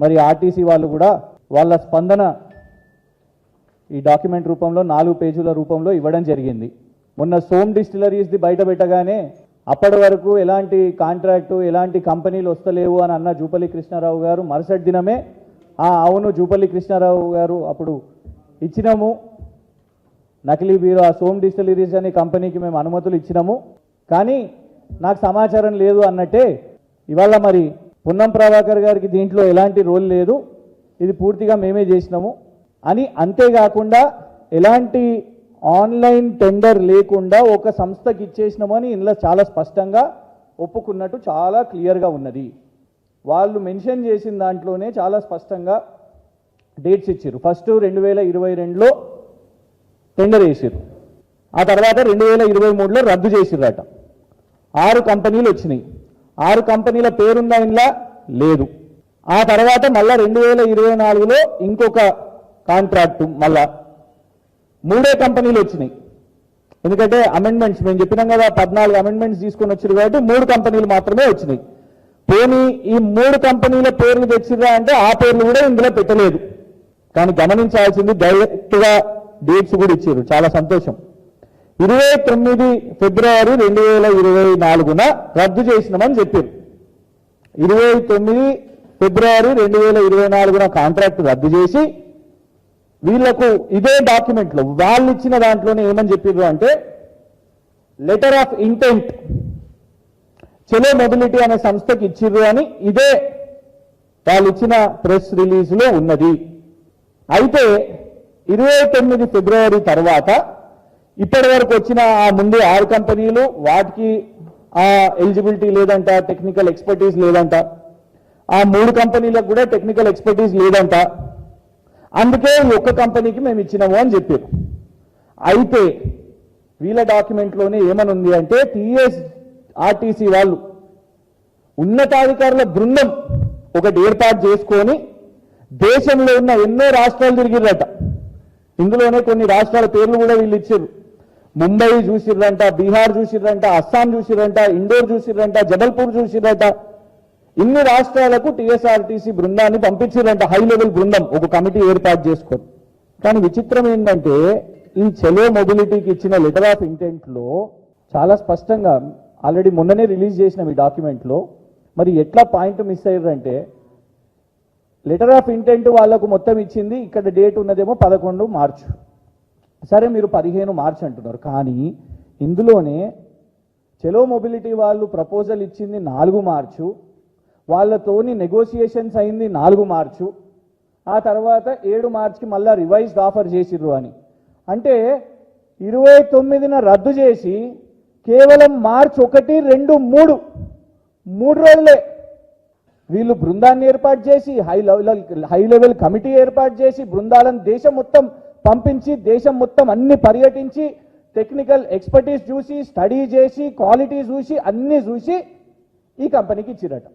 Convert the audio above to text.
మరి ఆర్టీసీ వాళ్ళు కూడా వాళ్ళ స్పందన ఈ డాక్యుమెంట్ రూపంలో నాలుగు పేజీల రూపంలో ఇవ్వడం జరిగింది. మొన్న సోమ్ డిస్టిలరీస్ది బయట పెట్టగానే అప్పటి వరకు ఎలాంటి కాంట్రాక్టు ఎలాంటి కంపెనీలు వస్తలేవు అని అన్న జూపల్లి కృష్ణారావు గారు మరుసటి దినమే "ఆ, అవును జూపల్లి కృష్ణారావు గారు అప్పుడు ఇచ్చినాము. నకిలీ బీరో ఆ సోమ్ డిస్టిలరీస్ అనే కంపెనీకి మేము అనుమతులు ఇచ్చినాము. కానీ నాకు సమాచారం లేదు అన్నట్టే ఇవాళ మరి పున్నం ప్రభాకర్ గారికి దీంట్లో ఎలాంటి రోల్ లేదు. ఇది పూర్తిగా మేమే చేసినాము. అని అంతేకాకుండా ఎలాంటి ఆన్లైన్ టెండర్ లేకుండా ఒక సంస్థకి ఇచ్చేసినాము అని ఇందులో చాలా స్పష్టంగా ఒప్పుకున్నట్టు చాలా క్లియర్గా ఉన్నది. వాళ్ళు మెన్షన్ చేసిన దాంట్లోనే చాలా స్పష్టంగా డేట్స్ ఇచ్చారు. ఫస్ట్ రెండు వేల ఇరవై రెండులో టెండర్ వేసారు. ఆ తర్వాత రెండు వేల ఇరవై మూడులో రద్దు చేసిర్రట. ఆరు కంపెనీలు వచ్చినాయి. ఆరు కంపెనీల పేరుందా ఇంట్లో లేదు. ఆ తర్వాత మళ్ళా రెండు వేల ఇరవై నాలుగులో ఇంకొక కాంట్రాక్టు మళ్ళా మూడే కంపెనీలు వచ్చినాయి. ఎందుకంటే అమెండ్మెంట్స్ మేము చెప్పినాం కదా పద్నాలుగు అమెండ్మెంట్స్ తీసుకొని వచ్చారు కాబట్టి మూడు కంపెనీలు మాత్రమే వచ్చినాయి. పోనీ ఈ మూడు కంపెనీల పేర్లు తెచ్చిరా అంటే ఆ పేర్లు కూడా ఇందులో పెట్టలేదు. కానీ గమనించాల్సింది డైరెక్ట్గా డేట్స్ కూడా ఇచ్చారు. చాలా సంతోషం. ఇరవై తొమ్మిది ఫిబ్రవరి రెండు వేల ఇరవై నాలుగున రద్దు చేసినామని చెప్పారు. ఇరవై తొమ్మిది ఫిబ్రవరి రెండు వేల ఇరవై నాలుగున కాంట్రాక్ట్ రద్దు చేసి వీళ్ళకు ఇదే డాక్యుమెంట్లో వాళ్ళు ఇచ్చిన దాంట్లోనే ఏమని చెప్పారు అంటే letter of intent Chalo mobility అనే సంస్థకి ఇచ్చిర్రు అని ఇదే వాళ్ళు ఇచ్చిన ప్రెస్ రిలీజ్లో ఉన్నది. అయితే ఇరవై తొమ్మిది ఫిబ్రవరి తర్వాత ఇప్పటి వరకు వచ్చిన ఆ ముందు ఆరు కంపెనీలు వాటికి ఆ ఎలిజిబిలిటీ లేదంట టెక్నికల్ ఎక్స్పర్టీస్ లేదంట. ఆ మూడు కంపెనీలకు కూడా టెక్నికల్ ఎక్స్పర్టీస్ లేదంట. అందుకే ఒక్క కంపెనీకి మేము ఇచ్చినాము అని చెప్పారు. అయితే వీళ్ళ డాక్యుమెంట్లోనే ఏమనుంది అంటే టీఎస్ ఆర్టీసీ వాళ్ళు ఉన్నతాధికారుల బృందం ఒకటి ఏర్పాటు చేసుకొని దేశంలో ఉన్న ఎన్నో రాష్ట్రాలు తిరిగిర్రట. ఇందులోనే కొన్ని రాష్ట్రాల పేర్లు కూడా వీళ్ళు ఇచ్చారు. ముంబై చూసిర్రంట బీహార్ చూసిర్రంట అస్సాం చూసిర్రంట ఇండోర్ చూసిర్రంట జబల్పూర్ చూసిర్రంట. ఇన్ని రాష్ట్రాలకు టీఎస్ఆర్టీసీ బృందాన్ని పంపించిరంట హై లెవెల్ బృందం ఒక కమిటీ ఏర్పాటు చేసుకొని. కానీ విచిత్రం ఏంటంటే ఈ చెలో మొబిలిటీకి ఇచ్చిన లెటర్ ఆఫ్ ఇంటెంట్లో చాలా స్పష్టంగా ఆల్రెడీ మొన్ననే రిలీజ్ చేసిన ఈ డాక్యుమెంట్లో మరి ఎట్లా పాయింట్ మిస్ అయ్యారంటే లెటర్ ఆఫ్ ఇంటెంట్ వాళ్ళకు మొత్తం ఇచ్చింది ఇక్కడ డేట్ ఉన్నదేమో పదకొండు మార్చు. సరే మీరు పదిహేను మార్చ్ అంటున్నారు కానీ ఇందులోనే చెలో మొబిలిటీ వాళ్ళు ప్రపోజల్ ఇచ్చింది నాలుగు మార్చు వాళ్ళతోని నెగోసియేషన్స్ అయింది నాలుగు మార్చు ఆ తర్వాత ఏడు మార్చికి మళ్ళా రివైజ్డ్ ఆఫర్ చేసిర్రు అని. అంటే ఇరవై తొమ్మిదిన రద్దు చేసి కేవలం మార్చ్ ఒకటి రెండు మూడు మూడు రోజులే వీళ్ళు బృందాన్ని ఏర్పాటు చేసి high level high level committee ఏర్పాటు చేసి బృందాలను దేశం మొత్తం పంపించి దేశం మొత్తం అన్ని పర్యటించి టెక్నికల్ ఎక్స్పర్టీస్ చూసి స్టడీ చేసి క్వాలిటీ చూసి అన్నీ చూసి ఈ కంపెనీకి ఇచ్చిరటం.